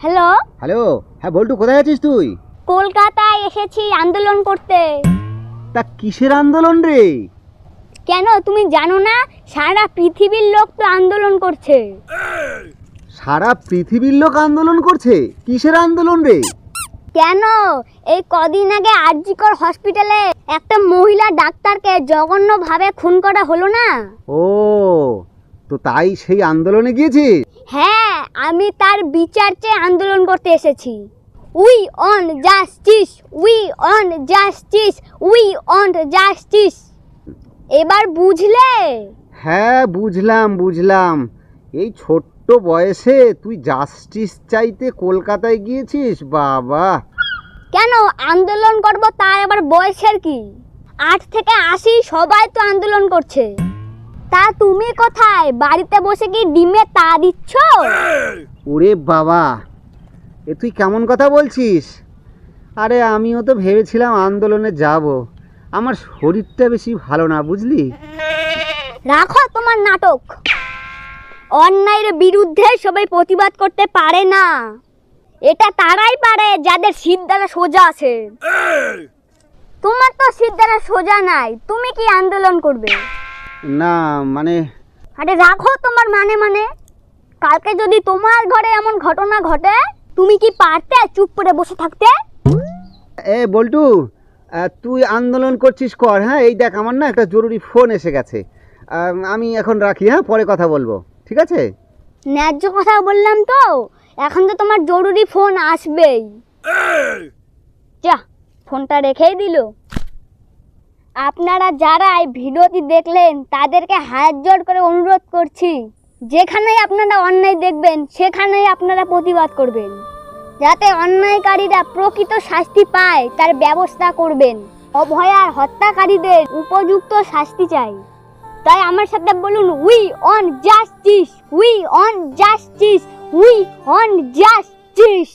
Hello? Hello? হ্যাঁ বল্টু কোথায় আছিস তুই? কলকাতায় এসেছি আন্দোলন করতে। তা কিসের আন্দোলন রে? কেন? তুমি জানো না সারা পৃথিবীর লোক তো আন্দোলন করছে। সারা পৃথিবীর লোক আন্দোলন করছে? কিসের আন্দোলন রে? কেন? এই কদিন আগে আরজিকর হসপিটালে একটা মহিলা ডাক্তারকে জঘন্যভাবে খুন করা হলো না? ও তো তাই সেই আন্দোলনে গিয়েছিস? হ্যাঁ আমি তার বিচার চেয়ে আন্দোলন করতে এসেছি। We want justice we want justice we want justice এবার বুঝলে? হ্যাঁ বুঝলাম বুঝলাম। এই ছোট্ট বয়সে তুই জাস্টিস চাইতে কলকাতায় গিয়েছিস? বাবা। কেন আন্দোলন করব তার আবার বয়সের কি? আট থেকে আশি সবাই তো আন্দোলন করছে। তা তুমি কোথায়? বাড়িতে বসে কি ডিমে তা দিচ্ছ? ওরে বাবা এ তুই কেমন কথা বলছিস? আরে আমিও তো ভেবেছিলাম আন্দোলনে যাব। আমার শরীরটা বেশি ভালো না বুঝলি? রাখো তোমার নাটক। অন্যায়ের বিরুদ্ধে সবাই প্রতিবাদ করতে পারে না। এটা তারাই পারে যাদের সিদ্ধারা সোজা আছে। তোমার তো সিদ্ধারা সোজা নাই তুমি কি আন্দোলন করবে? না মানে আরে রাখো তোমার মানে মানে। কালকে যদি তোমার ঘরে এমন ঘটনা ঘটে তুমি কি পারতে চুপ করে বসে থাকতে? এ বল্টু তুই আন্দোলন করছিস কর হ্যাঁ? এই দেখ আমার না একটা জরুরি ফোন এসে গেছে। আমি এখন রাখি হ্যাঁ? পরে কথা বলব। ঠিক আছে? ন্যায্য কথা বললাম তো। এখন তো তোমার জরুরি ফোন আসবেই। যা ফোনটা রেখেই দিল। আপনারা যারা এই ভিডিওটি দেখলেন, তাদেরকে হাত জোড় করে অনুরোধ করছি, যেখানেই আপনারা অন্যায় দেখবেন, সেখানেই আপনারা প্রতিবাদ করবেন। যাতে অন্যায়কারীরা প্রকৃত শাস্তি পায়, তার ব্যবস্থা করবেন। অভয়ার হত্যাকারীদের উপযুক্ত শাস্তি চাই। তাই আমার সাথে বলুন we want justice we want justice we want justice